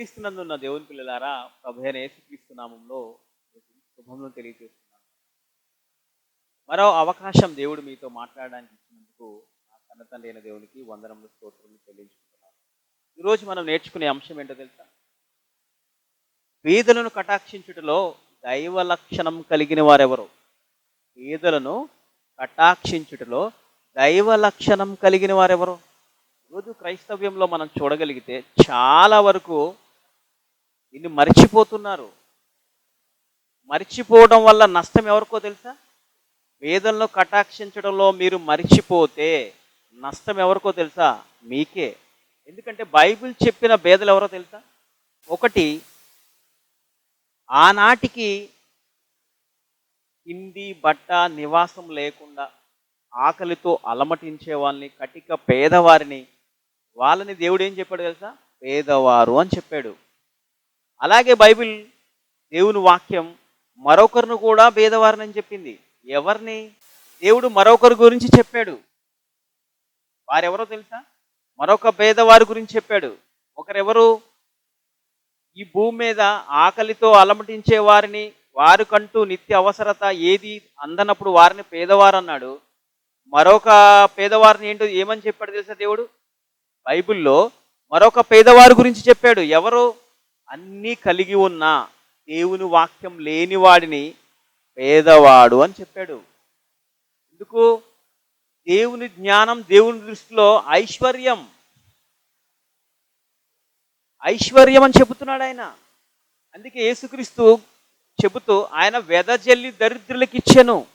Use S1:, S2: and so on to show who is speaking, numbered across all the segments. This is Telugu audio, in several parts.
S1: క్రీస్తునందున్న దేవుని పిల్లలారా ప్రభు అయిన యేసుక్రీస్తు నామంలో శుభములు తెలియజేస్తున్నాను. మరో అవకాశం దేవుడు మీతో మాట్లాడడానికి ఇచ్చినందుకు నా కన్న తండ్రి అయిన దేవునికి వందనములు స్తోత్రములు చెల్లించుకుంటున్నాను ఈరోజు మనం నేర్చుకునే అంశం ఏంటో తెలుసా? పేదలను కటాక్షించుటలో దైవ లక్షణం కలిగిన వారెవరు? పేదలను కటాక్షించుటలో దైవ లక్షణం కలిగిన వారెవరు? రోజు క్రైస్తవ్యంలో మనం చూడగలిగితే చాలా వరకు నిన్ను మర్చిపోతున్నారు. మర్చిపోవడం వల్ల నష్టం ఎవరికో తెలుసా? వేదనలో కటాక్షించడంలో మీరు మర్చిపోతే నష్టం ఎవరికో తెలుసా? మీకే. ఎందుకంటే బైబిల్ చెప్పిన భేదలు ఎవరో తెలుసా? ఒకటి ఆనాటికి హిందీ బట్ట నివాసం లేకుండా ఆకలితో అలమటించే వాళ్ళని కటిక పేదవారిని వాళ్ళని దేవుడు ఏం చెప్పాడు తెలుసా? పేదవారు అని చెప్పాడు. అలాగే బైబిల్ దేవుని వాక్యం మరొకరిని కూడా పేదవారిని అని చెప్పింది. ఎవరిని? దేవుడు మరొకరి గురించి చెప్పాడు. వారెవరో తెలుసా? మరొక భేదవారి గురించి చెప్పాడు. ఒకరెవరు? ఈ భూమి మీద ఆకలితో అలమటించే వారిని వారికంటూ నిత్య అవసరత ఏది అందనప్పుడు వారిని పేదవారు అన్నాడు. మరొక పేదవారిని ఏంటో ఏమని చెప్పాడు తెలుసా దేవుడు? బైబిల్లో మరొక పేదవారి గురించి చెప్పాడు. ఎవరు? అన్నీ కలిగి ఉన్న దేవుని వాక్యం లేనివాడిని పేదవాడు అని చెప్పాడు. ఎందుకు? దేవుని జ్ఞానం దేవుని దృష్టిలో ఐశ్వర్యం. ఐశ్వర్యం అని చెబుతున్నాడు ఆయన. అందుకే యేసుక్రీస్తు చెబుతూ ఆయన వెదజల్లి దరిద్రులకు ఇచ్చాను.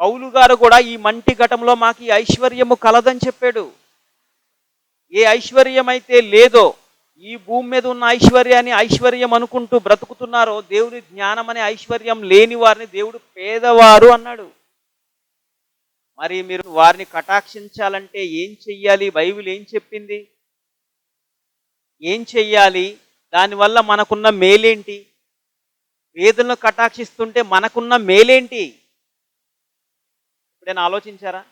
S1: పౌలు గారు కూడా ఈ మంటి ఘటంలో మాకు ఈ ఐశ్వర్యము కలదని చెప్పాడు. ఏ ఐశ్వర్యం అయితే లేదో ఈ భూమి మీద ఉన్న ఐశ్వర్యాన్ని ఐశ్వర్యం అనుకుంటూ బ్రతుకుతున్నారో దేవుని జ్ఞానం అనే ఐశ్వర్యం లేని వారిని దేవుడు పేదవారు అన్నాడు. మరి మీరు వారిని కటాక్షించాలంటే ఏం చెయ్యాలి? బైబిల్ ఏం చెప్పింది? ఏం చెయ్యాలి? దానివల్ల మనకున్న మేలేంటి? వేదులను కటాక్షిస్తుంటే మనకున్న మేలేంటి? ఎప్పుడైనా ఆలోచించారా?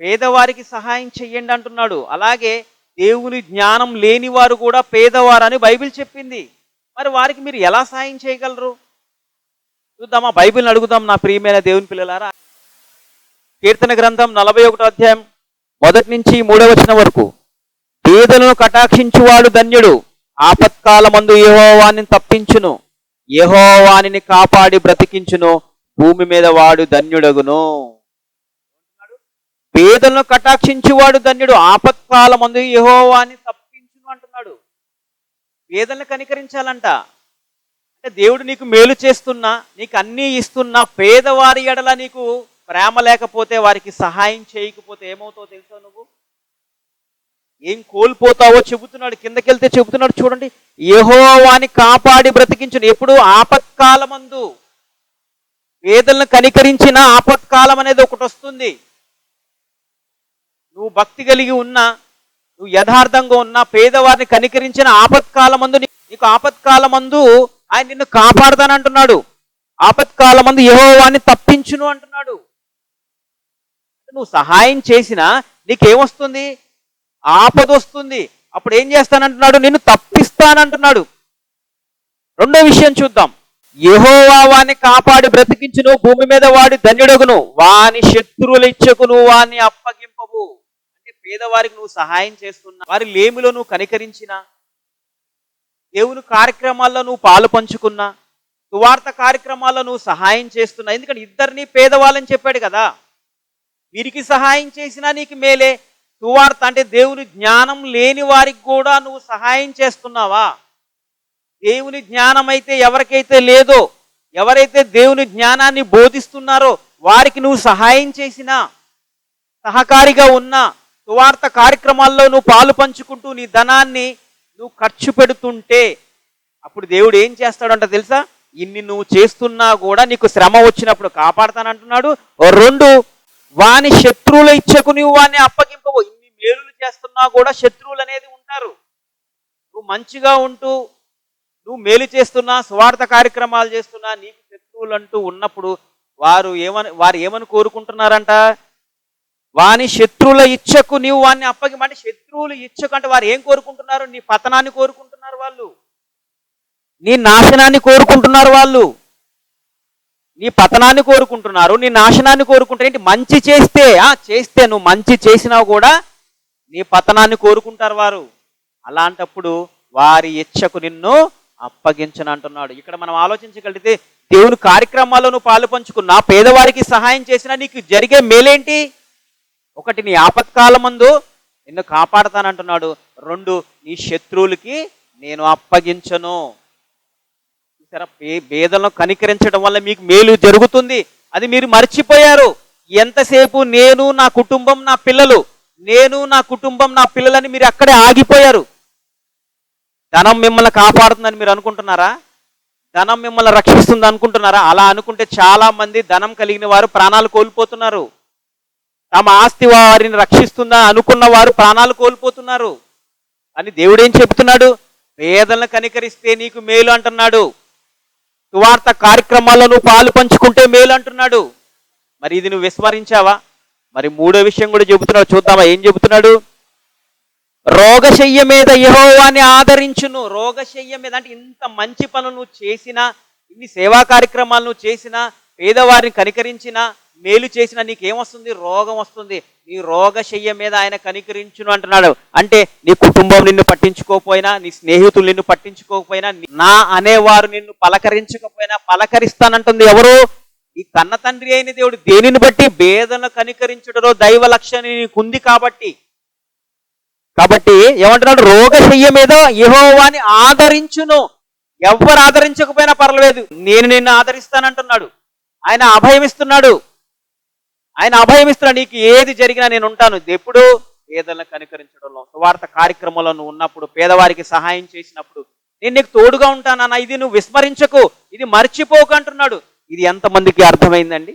S1: పేదవారికి సహాయం చెయ్యండి అంటున్నాడు. అలాగే దేవుని జ్ఞానం లేని వారు కూడా పేదవారని బైబిల్ చెప్పింది. మరి వారికి మీరు ఎలా సాయం చేయగలరు? చూద్దామా బైబిల్ని అడుగుదాం నా ప్రియమైన దేవుని పిల్లలారా. కీర్తన గ్రంథం నలభై ఒకటో అధ్యాయం మొదటి నుంచి మూడవ వచ్చిన వరకు. పేదలను కటాక్షించువాడు ధన్యుడు ఆపత్కాలమందు యహోవాని తప్పించును. యహోవాని కాపాడి బ్రతికించును భూమి మీద వాడు ధన్యుడగును. పేదలను కటాక్షించువాడు ధన్యుడు. ఆపత్కాలమందు యెహోవాని తప్పించును అంటున్నాడు. పేదలను కనికరించాలంట. అంటే దేవుడు నీకు మేలు చేస్తున్నా నీకు అన్నీ ఇస్తున్నా పేదవారి ఎడల నీకు ప్రేమ లేకపోతే వారికి సహాయం చేయకపోతే ఏమవుతావో తెలుసా నువ్వు? ఏం కోల్పోతావో చెబుతున్నాడు కిందకెళ్తే చెబుతున్నాడు చూడండి. యహోవాని కాపాడి బ్రతికించును. ఎప్పుడు? ఆపత్కాలమందు. పేదలను కనికరించిన ఆపత్కాలం అనేది ఒకటి వస్తుంది. నువ్వు భక్తి కలిగి ఉన్నా నువ్వు యథార్థంగా ఉన్నా పేదవారిని కనికరించిన ఆపత్కాలమందు నీకు ఆపత్కాలమందు ఆయన నిన్ను కాపాడతానంటున్నాడు. ఆపత్కాలమందు యహోవాన్ని తప్పించును అంటున్నాడు. నువ్వు సహాయం చేసినా నీకేమొస్తుంది? ఆపద వస్తుంది అప్పుడు ఏం చేస్తానంటున్నాడు? నిన్ను తప్పిస్తానంటున్నాడు. రెండో విషయం చూద్దాం. యహోవా వాని కాపాడి బ్రతికించును భూమి మీద వాడి ధన్యుడగును. వాని శత్రువులు ఇచ్చకును వాని అప్పగింపు పేదవారికి నువ్వు సహాయం చేస్తున్నా వారి లేమిలో నువ్వు కనికరించినా దేవుని కార్యక్రమాల్లో నువ్వు పాలు పంచుకున్నా సువార్త కార్యక్రమాల్లో నువ్వు సహాయం చేస్తున్నా. ఎందుకంటే ఇద్దరిని పేదవాళ్ళని చెప్పాడు కదా. వీరికి సహాయం చేసినా నీకు మేలే. సువార్త అంటే దేవుని జ్ఞానం లేని వారికి కూడా నువ్వు సహాయం చేస్తున్నావా? దేవుని జ్ఞానం అయితే ఎవరికైతే లేదో ఎవరైతే దేవుని జ్ఞానాన్ని బోధిస్తున్నారో వారికి నువ్వు సహాయం చేసినా సహకారిగా ఉన్నా సువార్త కార్యక్రమాల్లో నువ్వు పాలు పంచుకుంటూ నీ ధనాన్ని నువ్వు ఖర్చు పెడుతుంటే అప్పుడు దేవుడు ఏం చేస్తాడంట తెలుసా? ఇన్ని నువ్వు చేస్తున్నా కూడా నీకు శ్రమ వచ్చినప్పుడు కాపాడతానంటున్నాడు. రెండు వాని శత్రువుల ఇచ్చకు నువ్వు వాని అప్పగింపవు. ఇన్ని మేలులు చేస్తున్నా కూడా శత్రువులు అనేది ఉంటారు. నువ్వు మంచిగా ఉంటూ నువ్వు మేలు చేస్తున్నా స్వార్థ కార్యక్రమాలు చేస్తున్నా నీకు శత్రువులు అంటూ ఉన్నప్పుడు వారు ఏమని వారు ఏమని కోరుకుంటున్నారంట? వాని శత్రువుల ఇచ్చకు నీవు వాడిని అప్పగి అంటే శత్రువుల ఇచ్చకు అంటే వారు ఏం కోరుకుంటున్నారు? నీ పతనాన్ని కోరుకుంటున్నారు వాళ్ళు. నీ నాశనాన్ని కోరుకుంటున్నారు వాళ్ళు. నీ పతనాన్ని కోరుకుంటున్నారు. నీ నాశనాన్ని కోరుకుంటారు. ఏంటి? మంచి చేస్తే ఆ చేస్తే నువ్వు మంచి చేసినా కూడా నీ పతనాన్ని కోరుకుంటారు వారు. అలాంటప్పుడు వారి ఇచ్చకు నిన్ను అప్పగించను అంటున్నాడు. ఇక్కడ మనం ఆలోచించగలిగితే దేవుని కార్యక్రమాల్లో నువ్వు పాలు పంచుకున్నా పేదవారికి సహాయం చేసినా నీకు జరిగే మేలేంటి? ఒకటి నీ ఆపత్కాలమందు నిన్ను కాపాడతానంటున్నాడు. రెండు నీ శత్రువులకి నేను అప్పగించను. చూసారా? పే కనికరించడం వల్ల మీకు మేలు జరుగుతుంది. అది మీరు మర్చిపోయారు. ఎంతసేపు నేను నా కుటుంబం నా పిల్లలు నేను నా కుటుంబం నా పిల్లలని మీరు అక్కడే ఆగిపోయారు. ధనం మిమ్మల్ని కాపాడుతుందని మీరు అనుకుంటున్నారా? ధనం మిమ్మల్ని రక్షిస్తుంది అనుకుంటున్నారా అలా అనుకుంటే చాలా మంది ధనం కలిగిన వారు ప్రాణాలు కోల్పోతున్నారు. తమ ఆస్తి వారిని రక్షిస్తుందా అనుకున్న వారు ప్రాణాలు కోల్పోతున్నారు. అని దేవుడేం చెప్తున్నాడు చెబుతున్నాడు? పేదలను కనికరిస్తే నీకు మేలు అంటున్నాడు. సువార్త కార్యక్రమాల్లో నువ్వు పాలు పంచుకుంటే మేలు అంటున్నాడు. మరి ఇది నువ్వు విస్మరించావా? మరి మూడో విషయం కూడా చెబుతున్నాడు. చూద్దామా ఏం చెబుతున్నాడు? రోగశయ్య మీద యహోవాని ఆదరించును. రోగశయ్య మీద అంటే ఇంత మంచి పనులు నువ్వు చేసినా ఇన్ని సేవా కార్యక్రమాలు నువ్వు చేసినా పేదవారిని కనికరించినా మేలు చేసినా నీకేమొస్తుంది? రోగం వస్తుంది. నీ రోగశయ్య మీద ఆయన కనికరించును అంటున్నాడు. అంటే నీ కుటుంబం నిన్ను పట్టించుకోకపోయినా నీ స్నేహితులు నిన్ను పట్టించుకోకపోయినా నా అనేవారు నిన్ను పలకరించకపోయినా పలకరిస్తానంటుంది ఎవరు? ఈ కన్న తండ్రి అయిన దేవుడు దేనిని బట్టి? భేదను కనికరించుటలో దైవ లక్ష్యాన్ని నీకుంది కాబట్టి. కాబట్టి ఏమంటున్నాడు? రోగశయ్య మీద యహోవాని ఆదరించును. ఎవ్వరు ఆదరించకపోయినా పర్లేదు నేను నిన్ను ఆదరిస్తానంటున్నాడు. ఆయన అభయమిస్తున్నాడు. ఆయన అభయమిస్తున్నాడు నీకు ఏది జరిగినా నేను ఉంటాను. ఎప్పుడు పేదలను కనికరించడంలో సువార్త కార్యక్రమంలో నువ్వు ఉన్నప్పుడు పేదవారికి సహాయం చేసినప్పుడు నేను నీకు తోడుగా ఉంటానన్న ఇది నువ్వు విస్మరించకు ఇది మర్చిపోకు అంటున్నాడు. ఇది ఎంతమందికి అర్థమైందండి?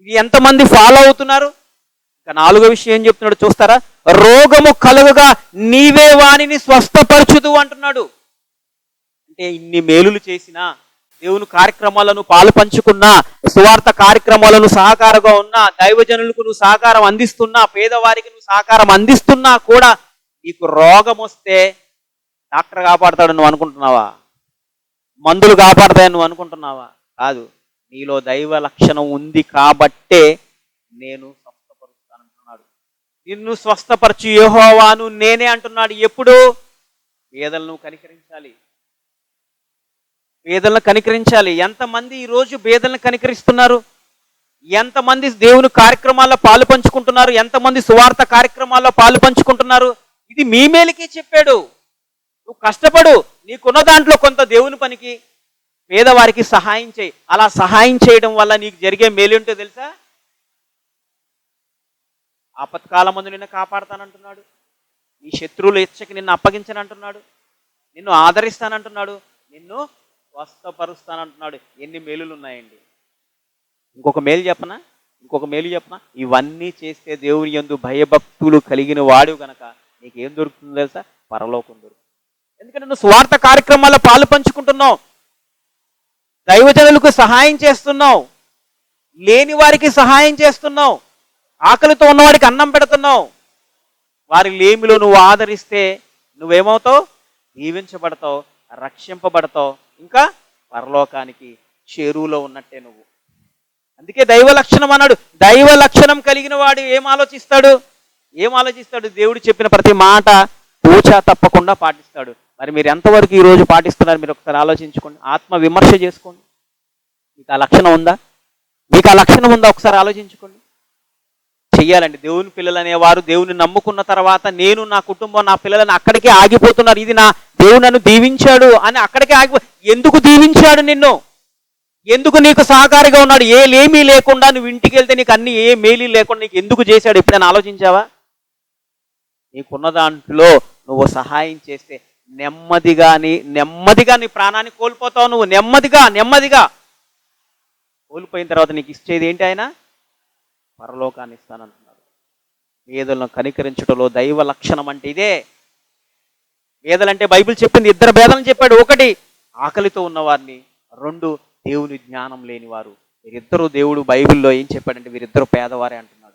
S1: ఇది ఎంతమంది ఫాలో అవుతున్నారు? ఇంకా నాలుగో విషయం ఏం చెప్తున్నాడు చూస్తారా? రోగము కలుగుగా నీవే వానిని స్వస్థపరచుదు అంటున్నాడు. అంటే ఇన్ని మేలులు చేసినా దేవుని కార్యక్రమాలను పాలు పంచుకున్నా సువార్త కార్యక్రమాలను సహకారంగా ఉన్నా దైవజనులకు నువ్వు సహకారం అందిస్తున్నా పేదవారికి నువ్వు సహకారం అందిస్తున్నా కూడా నీకు రోగం వస్తే డాక్టర్ కాపాడతాడు నువ్వు అనుకుంటున్నావా? మందులు కాపాడతాయని నువ్వు అనుకుంటున్నావా? కాదు. నీలో దైవ లక్షణం ఉంది కాబట్టే నేను స్వస్థపరుస్తానంటున్నాడు నిన్ను స్వస్థపరచు యెహోవాను నేనే అంటున్నాడు. ఎప్పుడు? పేదలను కనికరించాలి. పేదలను కనికరించాలి. ఎంతమంది ఈరోజు పేదలను కనికరిస్తున్నారు? ఎంతమంది దేవుని కార్యక్రమాల్లో పాలు పంచుకుంటున్నారు? ఎంతమంది సువార్త కార్యక్రమాల్లో పాలు పంచుకుంటున్నారు? ఇది మీ మేలుకే చెప్పాడు. నువ్వు కష్టపడు. నీకున్న దాంట్లో కొంత దేవుని పనికి పేదవారికి సహాయం చేయి. అలా సహాయం చేయడం వల్ల నీకు జరిగే మేలేంటో తెలుసా? ఆపత్కాలం ముందు నిన్ను కాపాడతానంటున్నాడు. నీ శత్రువులు ఇచ్చకి నిన్ను అప్పగించనంటున్నాడు. నిన్ను ఆదరిస్తానంటున్నాడు. నిన్ను స్వస్థపరుస్తానంటున్నాడు. ఎన్ని మేలులు ఉన్నాయండి ఇంకొక మేలు చెప్పనా? ఇంకొక మేలు చెప్పనా? ఇవన్నీ చేస్తే దేవుని యందు భయభక్తులు కలిగిన వాడు గనక నీకేం దొరుకుతుందో తెలుసా? పరలోకం దొరుకుతుంది. ఎందుకంటే నువ్వు స్వార్థ కార్యక్రమాల్లో పాలు పంచుకుంటున్నావు. దైవజనులకు సహాయం చేస్తున్నావు. లేని వారికి సహాయం చేస్తున్నావు. ఆకలితో ఉన్నవాడికి అన్నం పెడుతున్నావు. వారి లేమిలో నువ్వు ఆదరిస్తే నువ్వేమవుతావు? దీవించబడతావు రక్షింపబడతావు ఇంకా పరలోకానికి చేరువులో ఉన్నట్టే నువ్వు. అందుకే దైవ లక్షణం అన్నాడు. దైవ లక్షణం కలిగిన వాడు ఏం ఆలోచిస్తాడు? ఏం ఆలోచిస్తాడు? దేవుడు చెప్పిన ప్రతి మాట పూచా తప్పకుండా పాటిస్తాడు. మరి మీరు ఎంతవరకు ఈరోజు పాటిస్తున్నారు? మీరు ఒకసారి ఆలోచించుకోండి. ఆత్మ విమర్శ చేసుకోండి. మీకు ఆ లక్షణం ఉందా? మీకు ఆ లక్షణం ఉందా? ఒకసారి ఆలోచించుకోండి. చెయ్యాలండి. దేవుని పిల్లలు అనేవారు దేవుని నమ్ముకున్న తర్వాత నేను నా కుటుంబం నా పిల్లలని అక్కడికే ఆగిపోతున్నారు. ఇది నా దేవుడు నన్ను దీవించాడు అని అక్కడికే ఆగి ఎందుకు దీవించాడు నిన్ను? ఎందుకు నీకు సహకారిగా ఉన్నాడు? ఏ లేమీ లేకుండా నువ్వు ఇంటికి వెళ్తే నీకు అన్ని ఏ మేలీ లేకుండా నీకు ఎందుకు చేశాడు? ఎప్పుడైనా ఆలోచించావా? నీకున్న దాంట్లో నువ్వు సహాయం చేస్తే నెమ్మదిగా నీ నెమ్మదిగా నీ ప్రాణాన్ని కోల్పోతావు నువ్వు. నెమ్మదిగా నెమ్మదిగా. కోల్పోయిన తర్వాత నీకు ఇచ్చేది ఏంటి ఆయన? పరలోకాన్ని ఇస్తానంటున్నాడు పేదలను కనికరించడంలో దైవ లక్షణం అంటే ఇదే. పేదలంటే బైబిల్ చెప్పింది ఇద్దరు భేదలను చెప్పాడు. ఒకటి ఆకలితో ఉన్నవారిని రెండు దేవుని జ్ఞానం లేనివారు. వీరిద్దరూ దేవుడు బైబిల్లో ఏం చెప్పాడంటే వీరిద్దరు పేదవారే అంటున్నాడు.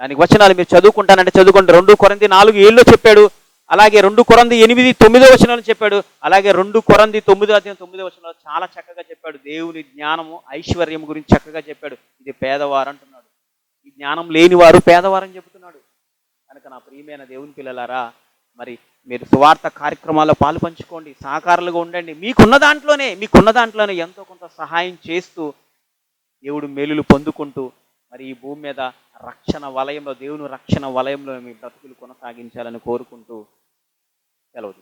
S1: దానికి వచనాలు మీరు చదువుకుంటానంటే చదువుకోండి. రెండు కొరంది నాలుగు ఏళ్ళు చెప్పాడు. అలాగే రెండు కొరంది ఎనిమిది తొమ్మిదో వచనాలు చెప్పాడు. అలాగే రెండు కొరంది తొమ్మిదో అధ్యాయం తొమ్మిదో వచనాలు చాలా చక్కగా చెప్పాడు. దేవుని జ్ఞానము ఐశ్వర్యం గురించి చక్కగా చెప్పాడు. ఇది పేదవారు అంటున్నాడు. ఈ జ్ఞానం లేనివారు పేదవారని చెబుతున్నాడు. కనుక నా ప్రియమైన దేవుని పిల్లలారా మరి మీరు సువార్త కార్యక్రమాల్లో పాలు పంచుకోండి సహకారులుగా ఉండండి. మీకున్న దాంట్లోనే మీకున్న దాంట్లోనే ఎంతో కొంత సహాయం చేస్తూ దేవుడు మేలులు పొందుకుంటూ మరి ఈ భూమి మీద రక్షణ వలయంలో దేవుని రక్షణ వలయంలో మీ బ్రతుకులు కొనసాగించాలని కోరుకుంటూ సెలవు